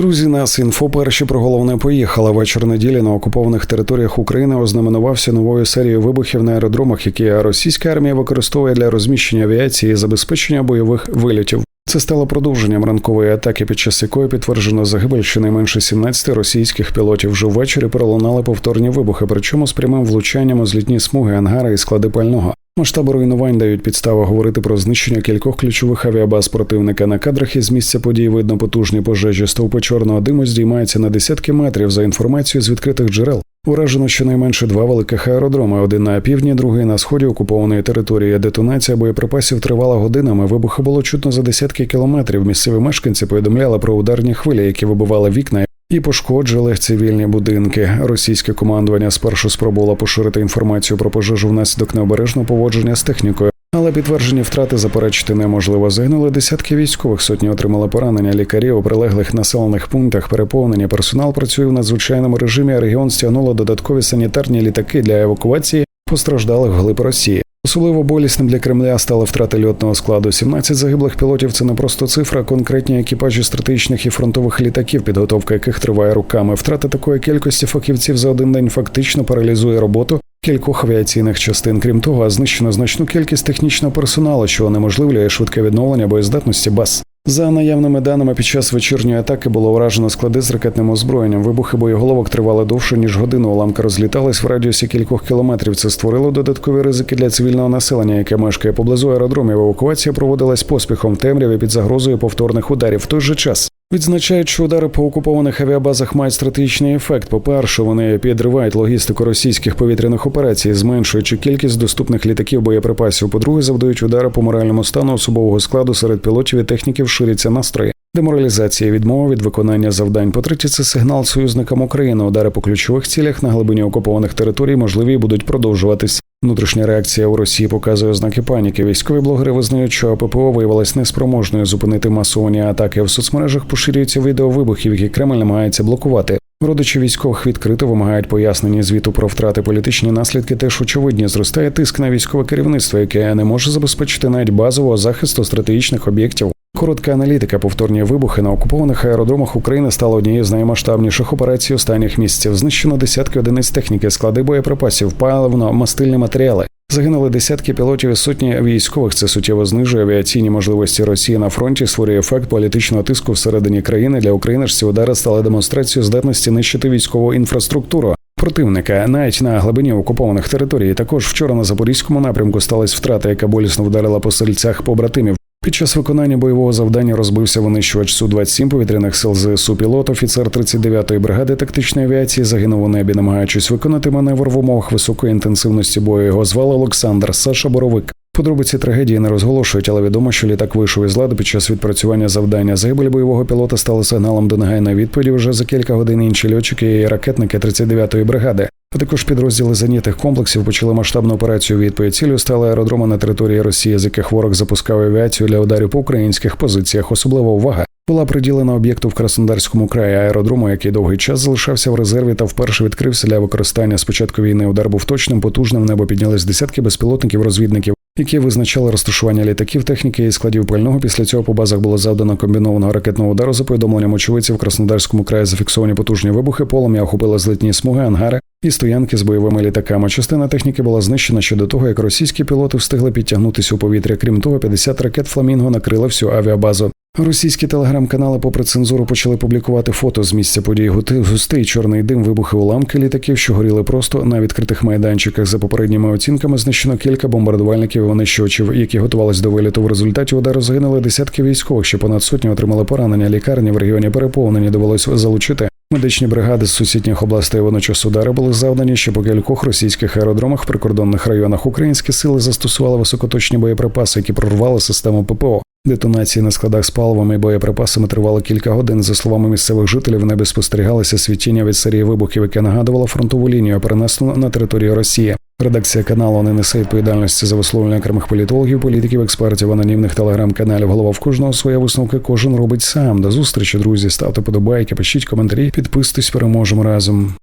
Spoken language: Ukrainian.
Друзі, нас інфо перші про головне поїхали. Вечір неділі на окупованих територіях України ознаменувався новою серією вибухів на аеродромах, які російська армія використовує для розміщення авіації і забезпечення бойових вильотів. Це стало продовженням ранкової атаки, під час якої підтверджено загибель щонайменше 17 російських пілотів. Вже ввечері пролунали повторні вибухи, причому з прямим влучанням у злітні смуги, ангари і склади пального. Масштаби руйнувань дають підставу говорити про знищення кількох ключових авіабаз противника. На кадрах із місця подій видно потужні пожежі. Стовпи чорного диму здіймаються на десятки метрів за інформацією з відкритих джерел. Уражено щонайменше два великих аеродроми: один на півдні, другий на сході окупованої території. Детонація боєприпасів тривала годинами. Вибухи було чутно за десятки кілометрів. Місцеві мешканці повідомляли про ударні хвилі, які вибивали вікна. І пошкоджили цивільні будинки. Російське командування спершу спробувало поширити інформацію про пожежу внаслідок необережного поводження з технікою, але підтверджені втрати заперечити неможливо. Загинули десятки військових, сотні отримали поранення. Лікарі у прилеглих населених пунктах переповнені. Персонал працює в надзвичайному режимі. Регіон стягнуло додаткові санітарні літаки для евакуації постраждалих вглиб Росії. Особливо болісним для Кремля стали втрати льотного складу. 17 загиблих пілотів це не просто цифра, а конкретні екіпажі стратегічних і фронтових літаків, підготовка яких триває руками. Втрата такої кількості фахівців за один день фактично паралізує роботу кількох авіаційних частин. Крім того, знищено значну кількість технічного персоналу, що унеможливлює швидке відновлення боєздатності баз. За наявними даними, під час вечірньої атаки було вражено склади з ракетним озброєнням. Вибухи боєголовок тривали довше ніж годину. Уламки розлітались в радіусі кількох кілометрів. Це створило додаткові ризики для цивільного населення, яке мешкає поблизу аеродромів. Евакуація проводилась поспіхом темряві під загрозою повторних ударів. В той же час Відзначають, що удари по окупованих авіабазах мають стратегічний ефект. По-перше, вони підривають логістику російських повітряних операцій, зменшуючи кількість доступних літаків боєприпасів. По-друге, завдають удари по моральному стану особового складу серед пілотів і техніків ширяться настрої. Деморалізація, відмова від виконання завдань. По третє, це сигнал союзникам України. Удари по ключових цілях на глибині окупованих територій можливі будуть продовжуватись. Внутрішня реакція у Росії показує ознаки паніки. Військові блогери визнають, що ППО виявилась неспроможною зупинити масовані атаки. В соцмережах поширюються відео вибухів, які Кремль намагається блокувати. Родичі військових відкрито вимагають пояснення звіту про втрати політичні наслідки. Теж очевидні зростає тиск на військове керівництво, яке не може забезпечити навіть базового захисту стратегічних об'єктів. Коротка аналітика, повторні вибухи на окупованих аеродромах України стало однією з наймасштабніших операцій останніх місяців. Знищено десятки одиниць техніки, склади боєприпасів, паливно, мастильні матеріали. Загинули десятки пілотів і сотні військових. Це суттєво знижує авіаційні можливості Росії на фронті. Створює ефект політичного тиску всередині країни. Для України ж ці удари стали демонстрацією здатності нищити військову інфраструктуру. Противника навіть на глибині окупованих територій. Також вчора на запорізькому напрямку сталася втрата, яка болісно вдарила по сельцях побратимів. Під час виконання бойового завдання розбився винищувач су 27 повітряних сил ЗСУ пілот, офіцер 39-ї бригади тактичної авіації загинув у небі, намагаючись виконати маневр в умовах високої інтенсивності бою. Його звали Олександр Саша Боровик. Подробиці трагедії не розголошують, але відомо, що літак вийшов із ладу під час відпрацювання завдання. Загибель бойового пілота стали сигналом до негайної відповіді. Вже за кілька годин інші льотчики і ракетники 39-ї бригади. А також підрозділи зенітних комплексів почали масштабну операцію. Відповідь цілю стали аеродроми на території Росії, з яких ворог запускав авіацію для ударів по українських позиціях. Особлива увага була приділена об'єкту в Краснодарському краї аеродрому, який довгий час залишався в резерві та вперше відкрився для використання. Спочатку війни удар був точним, потужним. В небо піднялись десятки безпілотників, розвідників. Які визначали розташування літаків, техніки і складів пального. Після цього по базах було завдано комбінованого ракетного удару. За повідомленням очевидців в Краснодарському краї зафіксовані потужні вибухи. Полум'я охопила злитні смуги, ангари і стоянки з бойовими літаками. Частина техніки була знищена ще до того, як російські пілоти встигли підтягнутися у повітря. Крім того, 50 ракет Фламінго накрили всю авіабазу. Російські телеграм-канали, попри цензуру, почали публікувати фото з місця подій. густий чорний дим, вибухи уламки літаків, що горіли просто на відкритих майданчиках. За попередніми оцінками знищено кілька бомбардувальників і винищувачів, які готувалися до виліту. В результаті удару загинули десятки військових. Ще понад сотні отримали поранення. Лікарні в регіоні переповнені довелось залучити. Медичні бригади з сусідніх областей водночас удари були завдані, що по кількох російських аеродромах в прикордонних районах українські сили застосували високоточні боєприпаси, які прорвали систему ППО. Детонації на складах з паливами і боєприпасами тривали кілька годин. За словами місцевих жителів, в небі спостерігалося світіння від серії вибухів, яке нагадувало фронтову лінію, перенесену на територію Росії. Редакція каналу не несе відповідальності за висловлення окремих політологів, політиків, експертів, анонімних телеграм-каналів. Голова в кожного своя висновки кожен робить сам. До зустрічі, друзі. Ставте подобайки, пишіть коментарі, підписуйтесь, переможемо разом.